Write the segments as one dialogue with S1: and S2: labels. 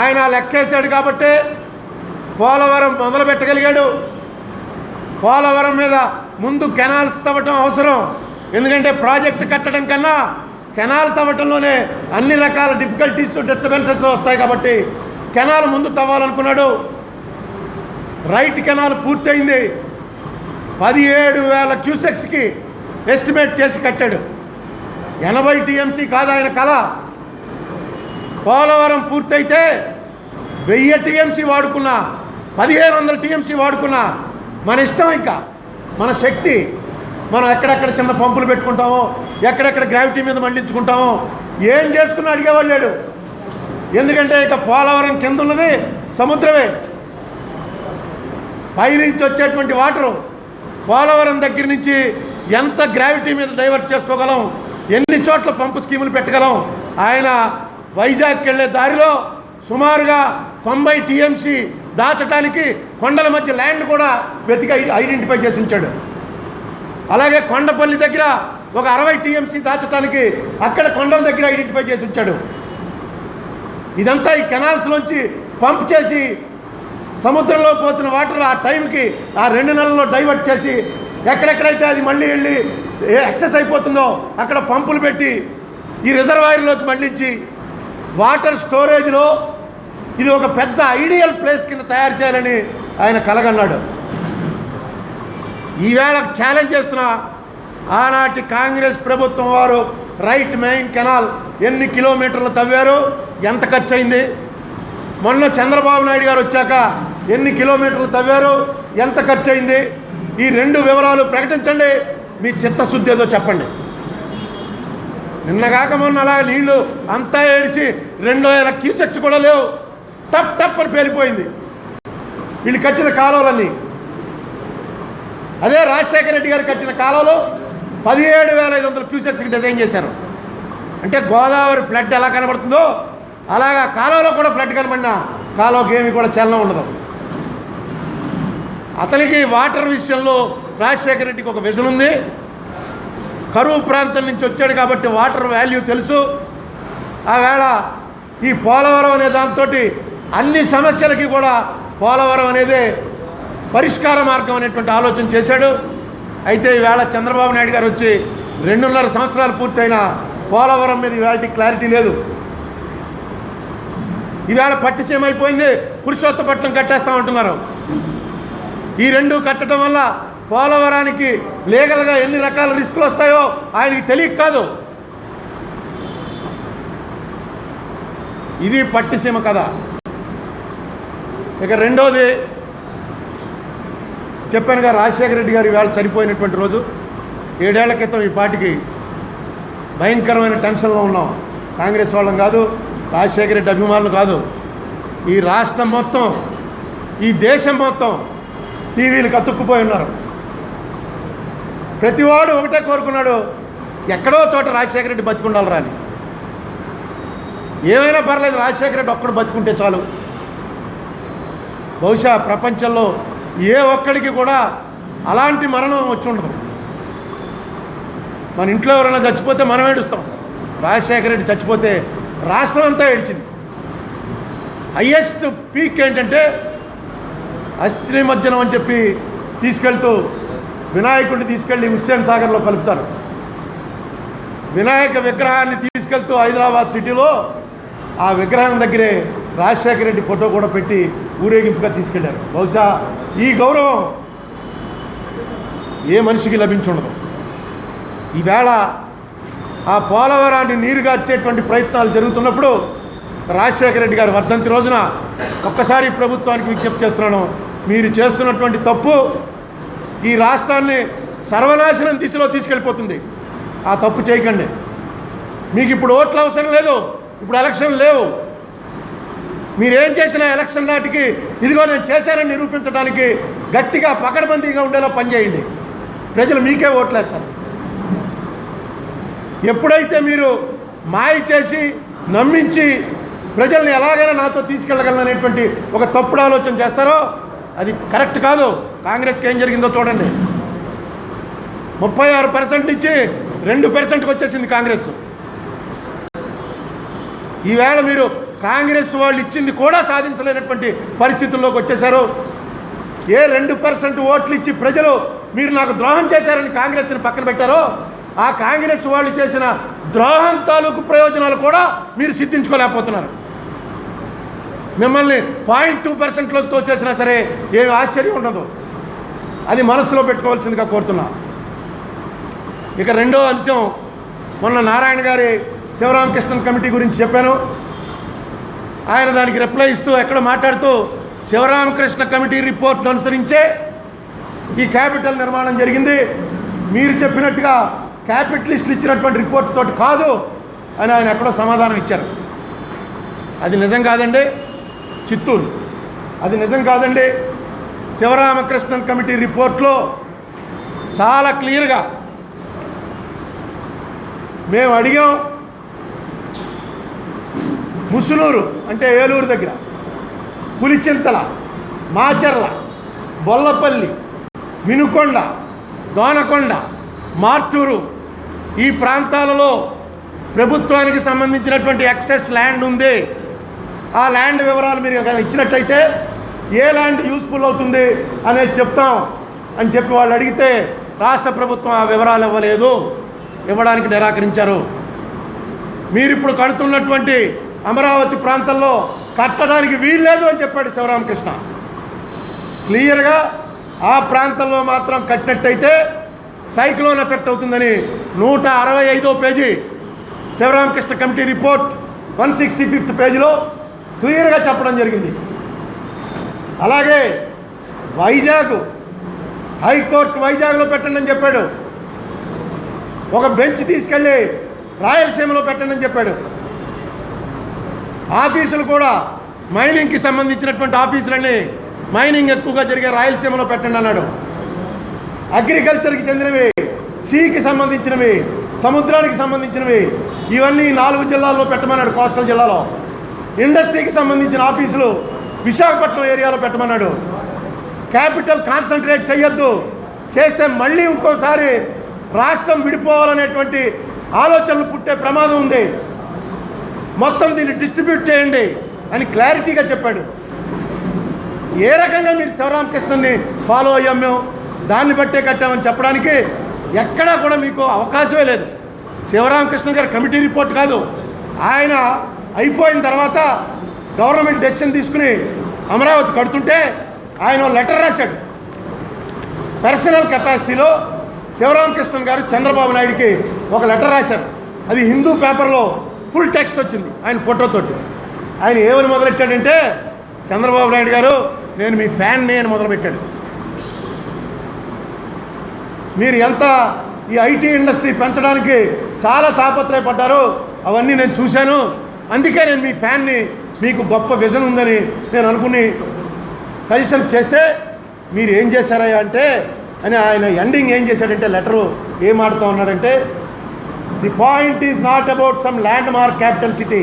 S1: ఆయన లెక్కేశాడు కాబట్టి పోలవరం మొదలు పెట్టగలిగాడు పోలవరం మీద ముందు కెనాల్స్ తవ్వటం అవసరం. ఎందుకంటే ప్రాజెక్ట్ కట్టడం కన్నా కెనాల్ తవ్వటంలోనే అన్ని రకాల డిఫికల్టీస్ డిస్టర్బెన్సెస్ వస్తాయి కాబట్టి కెనాల్ ముందు తవ్వాలనుకున్నాడు. రైట్ కెనాల్ పూర్తయింది. పదిహేడు వేల క్యూసెక్స్కి ఎస్టిమేట్ చేసి కట్టాడు. ఎనభై టీఎంసీ కాదు ఆయన కళ. పోలవరం పూర్తయితే వెయ్యి టీఎంసీ వాడుకున్నా పదిహేను వందల టీఎంసీ వాడుకున్నా మన ఇష్టం ఇంకా. మన శక్తి. మనం ఎక్కడెక్కడ చిన్న పంపులు పెట్టుకుంటామో ఎక్కడెక్కడ గ్రావిటీ మీద మండించుకుంటామో ఏం చేసుకున్నా అడిగేవాళ్ళాడు లేడు. ఎందుకంటే ఇక పోలవరం కింద ఉన్నది సముద్రమే. పైనుంచి వచ్చేటువంటి వాటరు. పోలవరం దగ్గర నుంచి ఎంత గ్రావిటీ మీద డైవర్ట్ చేసుకోగలం ఎన్ని చోట్ల పంపు స్కీములు పెట్టగలం ఆయన వైజాగ్కి వెళ్ళే దారిలో సుమారుగా తొంభై టీఎంసీ దాచడానికి కొండల మధ్య ల్యాండ్ కూడా వెతికి ఐడెంటిఫై చేసి ఉంచాడు. అలాగే కొండపల్లి దగ్గర ఒక అరవై టీఎంసీ దాచడానికి అక్కడ కొండల దగ్గర ఐడెంటిఫై చేసి ఉంచాడు. ఇదంతా ఈ కెనాల్స్లోంచి పంప్ చేసి సముద్రంలో పోతున్న వాటర్ ఆ టైంకి ఆ రెండు నెలల్లో డైవర్ట్ చేసి ఎక్కడెక్కడైతే అది మళ్ళీ వెళ్ళి ఎక్సెస్ అయిపోతుందో అక్కడ పంపులు పెట్టి ఈ రిజర్వాయర్లోకి మళ్ళించి వాటర్ స్టోరేజ్లో ఇది ఒక పెద్ద ఐడియల్ ప్లేస్ కింద తయారు చేయాలని ఆయన కలగన్నాడు. ఈవేళ ఛాలెంజ్ చేస్తున్న ఆనాటి కాంగ్రెస్ ప్రభుత్వం వారు రైట్ మెయిన్ కెనాల్ ఎన్ని కిలోమీటర్లు తవ్వారు? ఎంత ఖర్చు అయింది మొన్న చంద్రబాబు నాయుడు గారు వచ్చాక ఎన్ని కిలోమీటర్లు తవ్వారు? ఎంత ఖర్చు అయింది ఈ రెండు వివరాలు ప్రకటించండి. మీ చిత్తశుద్ధి ఏదో చెప్పండి. నిన్నగాక మొన్న అలా నీళ్ళు అంతా ఏడిచి రెండో వేల క్యూసెక్స్ కూడా లేవు. టప్ టప్ అని పేలిపోయింది. వీళ్ళు కట్టిన కాలువలన్నీ. అదే రాజశేఖర రెడ్డి గారు కట్టిన కాలంలో పదిహేడు వేల ఐదు వందల క్యూసెక్స్కి డిజైన్ చేశారు. అంటే గోదావరి ఫ్లడ్ ఎలా కనబడుతుందో అలాగా కాలువలో కూడా ఫ్లడ్ కనబడినా కాలువకి ఏమి కూడా చలనం ఉండదు. అతనికి వాటర్ విషయంలో రాజశేఖర రెడ్డికి ఒక విజన్ ఉంది. కరువు ప్రాంతం నుంచి వచ్చాడు కాబట్టి వాటర్ వాల్యూ తెలుసు. ఆవేళ ఈ పోలవరం అనే దాంతో అన్ని సమస్యలకి కూడా పోలవరం అనేది పరిష్కార మార్గం అనేటువంటి ఆలోచన చేశాడు. అయితే ఈవేళ చంద్రబాబు నాయుడు గారు వచ్చి రెండున్నర సంవత్సరాలు పూర్తయిన పోలవరం మీద ఇవాళ క్లారిటీ లేదు. ఈవేళ పట్టిసీమ అయిపోయింది పురుషోత్తపట్నం కట్టేస్తామంటున్నారు. ఈ రెండు కట్టడం వల్ల పోలవరానికి లీగల్గా ఎన్ని రకాల రిస్కులు వస్తాయో ఆయనకి తెలియక కాదు. ఇది పట్టిసీమ కథ. ఇక రెండోది చెప్పానుగా రాజశేఖర రెడ్డి గారు ఇవాళ చనిపోయినటువంటి రోజు. ఏడేళ్ళ క్రితం ఈ పార్టీకి భయంకరమైన టెన్షన్లో ఉన్నాం. కాంగ్రెస్ వాళ్ళం కాదు రాజశేఖర రెడ్డి అభిమానులు కాదు. ఈ రాష్ట్రం మొత్తం ఈ దేశం మొత్తం టీవీలు కతుక్కుపోయి ఉన్నారు. ప్రతివాడు ఒకటే కోరుకున్నాడు ఎక్కడో చోట రాజశేఖర రెడ్డి బతికుండాలి రాని. ఏమైనా పర్లేదు రాజశేఖర రెడ్డి ఒక్కడు బతుకుంటే చాలు. బహుశా ప్రపంచంలో ఏ ఒక్కడికి కూడా అలాంటి మరణం వచ్చి ఉండదు. మన ఇంట్లో ఎవరైనా చచ్చిపోతే మనం ఏడుస్తాం. రాజశేఖర రెడ్డి చచ్చిపోతే రాష్ట్రం అంతా ఏడ్చింది. హయ్యెస్ట్ పీక్ ఏంటంటే అస్థి మజ్జనం అని చెప్పి తీసుకెళ్తూ వినాయకుడిని తీసుకెళ్ళి హుస్సేన్ సాగర్లో కలుపుతారు. వినాయక విగ్రహాన్ని తీసుకెళ్తూ హైదరాబాద్ సిటీలో ఆ విగ్రహం దగ్గరే రాజశేఖర రెడ్డి ఫోటో కూడా పెట్టి ఊరేగింపుగా తీసుకెళ్ళారు. బహుశా ఈ గౌరవం ఏ మనిషికి లభించుండదు. ఈవేళ ఆ పోలవరాన్ని నీరుగార్చేటువంటి ప్రయత్నాలు జరుగుతున్నప్పుడు రాజశేఖర రెడ్డి గారి వర్ధంతి రోజున ఒక్కసారి ప్రభుత్వానికి విజ్ఞప్తి చేస్తున్నాను మీరు చేస్తున్నటువంటి తప్పు ఈ రాష్ట్రాన్ని సర్వనాశనం దిశలో తీసుకెళ్ళిపోతుంది. ఆ తప్పు చేయకండి. మీకు ఇప్పుడు ఓట్లు అవసరం లేదు. ఇప్పుడు ఎలక్షన్ లేవు. మీరేం చేసినా ఎలక్షన్ నాటికి ఇదిగో నేను చేశానని నిరూపించడానికి గట్టిగా పకడబందీగా ఉండేలా పనిచేయండి. ప్రజలు మీకే ఓట్లేస్తారు. ఎప్పుడైతే మీరు మాయ చేసి నమ్మించి ప్రజల్ని ఎలాగైనా నాతో తీసుకెళ్ళగలననేటువంటి ఒక తప్పుడు ఆలోచన చేస్తారో అది కరెక్ట్ కాదు. కాంగ్రెస్కి ఏం జరిగిందో చూడండి. ముప్పై ఆరు పర్సెంట్ నుంచి రెండు పర్సెంట్కి వచ్చేసింది కాంగ్రెస్. ఈవేళ మీరు కాంగ్రెస్ వాళ్ళు ఇచ్చింది కూడా సాధించలేనటువంటి పరిస్థితుల్లోకి వచ్చేశారు. ఏ రెండు పర్సెంట్ ఓట్లు ఇచ్చి ప్రజలు మీరు నాకు ద్రోహం చేశారని కాంగ్రెస్ని పక్కన పెట్టారో ఆ కాంగ్రెస్ వాళ్ళు చేసిన ద్రోహం తాలూకు ప్రయోజనాలు కూడా మీరు సిద్ధించుకోలేకపోతున్నారు. మిమ్మల్ని పాయింట్ టూ పర్సెంట్లోకి తోసేసినా సరే ఏమి ఆశ్చర్యం ఉండదు. అది మనసులో పెట్టుకోవాల్సిందిగా కోరుతున్నా. ఇక రెండో అంశం మొన్న నారాయణ గారి శివరామకృష్ణన్ కమిటీ గురించి చెప్పాను. ఆయన దానికి రిప్లై ఇస్తూ ఎక్కడ మాట్లాడుతూ శివరామకృష్ణ కమిటీ రిపోర్ట్ను అనుసరించే ఈ క్యాపిటల్ నిర్మాణం జరిగింది. మీరు చెప్పినట్టుగా క్యాపిటలిస్టులు ఇచ్చినటువంటి రిపోర్ట్ తోటి కాదు అని ఆయన ఎక్కడో సమాధానం ఇచ్చారు. అది నిజం కాదండి. చిత్తూరు. అది నిజం కాదండి. శివరామకృష్ణన్ కమిటీ రిపోర్ట్లో చాలా క్లియర్గా మేము అడిగాం ముసునూరు అంటే ఏలూరు దగ్గర పులిచింతల మాచర్ల బొల్లపల్లి వినుకొండ దోనకొండ మార్టూరు ఈ ప్రాంతాలలో ప్రభుత్వానికి సంబంధించినటువంటి ఎక్సెస్ ల్యాండ్ ఉంది. ఆ ల్యాండ్ వివరాలు మీరు ఇచ్చినట్టయితే ఏ ల్యాండ్ యూస్ఫుల్ అవుతుంది అనేది చెప్తాం అని చెప్పి వాళ్ళు అడిగితే రాష్ట్ర ప్రభుత్వం ఆ వివరాలు ఇవ్వలేదు. ఇవ్వడానికి నిరాకరించారు. మీరు ఇప్పుడు కడుతున్నటువంటి అమరావతి ప్రాంతంలో కట్టడానికి వీల్లేదు అని చెప్పాడు శివరామకృష్ణ. క్లియర్గా ఆ ప్రాంతంలో మాత్రం కట్టినట్టయితే సైక్లోన్ ఎఫెక్ట్ అవుతుందని నూట అరవై ఐదో page Sivaramakrishna committee report one sixty fifth పేజీలో క్లియర్గా చెప్పడం జరిగింది. అలాగే వైజాగ్ హైకోర్టు వైజాగ్లో పెట్టండి అని చెప్పాడు. ఒక బెంచ్ తీసుకెళ్ళి రాయలసీమలో పెట్టండి అని చెప్పాడు. ఆఫీసులు కూడా మైనింగ్కి సంబంధించినటువంటి ఆఫీసులన్నీ మైనింగ్ ఎక్కువగా జరిగే రాయలసీమలో పెట్టండి అన్నాడు. అగ్రికల్చర్కి చెందినవి సీకి సంబంధించినవి సముద్రానికి సంబంధించినవి ఇవన్నీ నాలుగు జిల్లాల్లో పెట్టమన్నాడు కోస్టల్ జిల్లాలో. ఇండస్ట్రీకి సంబంధించిన ఆఫీసులు విశాఖపట్నం ఏరియాలో పెట్టమన్నాడు. క్యాపిటల్ కాన్సన్ట్రేట్ చేయొద్దు చేస్తే మళ్ళీ ఇంకోసారి రాష్ట్రం విడిపోవాలనేటువంటి ఆలోచనలు పుట్టే ప్రమాదం ఉంది. మొత్తం దీన్ని డిస్ట్రిబ్యూట్ చేయండి అని క్లారిటీగా చెప్పాడు. ఏ రకంగా మీరు శివరామకృష్ణని ఫాలో అయ్యాం మేము దాన్ని బట్టే కట్టామని చెప్పడానికి ఎక్కడా కూడా మీకు అవకాశమే లేదు. శివరామకృష్ణ గారి కమిటీ రిపోర్ట్ కాదు. ఆయన అయిపోయిన తర్వాత గవర్నమెంట్ డెసిషన్ తీసుకుని అమరావతి కడుతుంటే ఆయన లెటర్ రాశాడు. పర్సనల్ కెపాసిటీలో శివరామకృష్ణన్ గారు చంద్రబాబు నాయుడికి ఒక లెటర్ రాశారు. అది హిందూ పేపర్లో ఫుల్ టెక్స్ట్ వచ్చింది ఆయన ఫోటోతోటి ఆయన ఏమని మొదలెట్టాడంటే చంద్రబాబు నాయుడు గారు నేను మీ ఫ్యాన్ని అని మొదలుపెట్టాడు. మీరు ఎంత ఈ ఐటీ ఇండస్ట్రీ పెంచడానికి చాలా తాపత్రయపడ్డారు అవన్నీ నేను చూశాను. అందుకే నేను మీ ఫ్యాన్ని మీకు గొప్ప విజన్ ఉందని నేను అనుకుని సజెషన్స్ చేస్తే మీరు ఏం చేశారయ్యా అంటే అని ఆయన ఎండింగ్ ఏం చేశాడంటే లెటరు ఏం ఆడుతూ ఉన్నాడంటే the point is not about some landmark capital city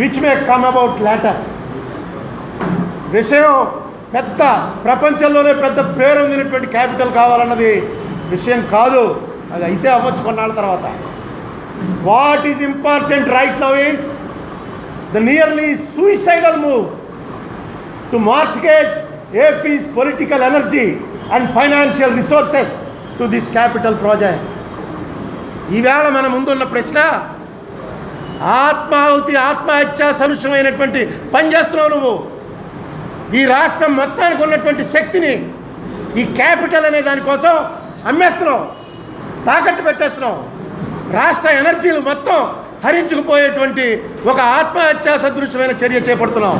S1: which may come about later. విషయం పెద్ద ప్రపంచంలోనే పెద్ద పేరు ఉందినటువంటి క్యాపిటల్ కావాలన్నది విషయం కాదు. అది అయితే అవ్వచ్చు కొన్నాళ్ళ తర్వాత. What is important right now is the nearly suicidal move to mortgage AP's political energy and financial resources to this capital project ఈవేళ మన ముందున్న ప్రశ్న ఆత్మాహుతి ఆత్మహత్య సదృశమైనటువంటి పని చేస్తున్నావు నువ్వు. ఈ రాష్ట్రం మొత్తానికి ఉన్నటువంటి శక్తిని ఈ క్యాపిటల్ అనే దానికోసం అమ్మేస్తున్నావు తాకట్టు పెట్టేస్తున్నావు. రాష్ట్ర ఎనర్జీలు మొత్తం హరించుకుపోయేటువంటి ఒక ఆత్మహత్యా సదృశ్యమైన చర్య చేపడుతున్నాం.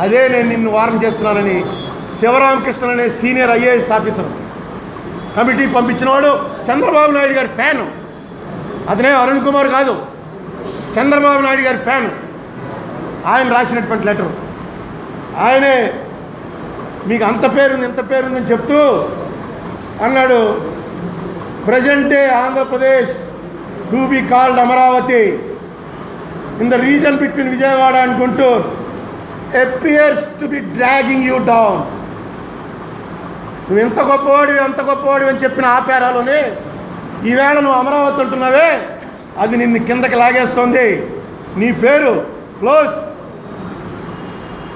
S1: అదే నేను నిన్ను వారం చేస్తున్నానని శివరామకృష్ణ అనే సీనియర్ ఐఏఎస్ ఆఫీసర్ కమిటీ పంపించినవాడు చంద్రబాబు నాయుడు గారి ఫ్యాను. అతనే అరుణ్ కుమార్ కాదు చంద్రబాబు నాయుడు గారి ఫ్యాన్. ఆయన రాసినటువంటి లెటర్. ఆయనే మీకు అంత పేరుంది ఇంత పేరుందని చెప్తూ అన్నాడు ప్రజెంటే Andhra Pradesh to be called Amaravati in the region between Vijayawada and Guntur appears to be dragging you down నువ్వు ఎంత గొప్పవాడివి ఎంత గొప్పవాడివి అని చెప్పిన ఆ పేరాలోనే ఈవేళ నువ్వు అమరావతి అంటున్నావే అది నిన్ను కిందకి లాగేస్తోంది. నీ పేరు క్లోజ్.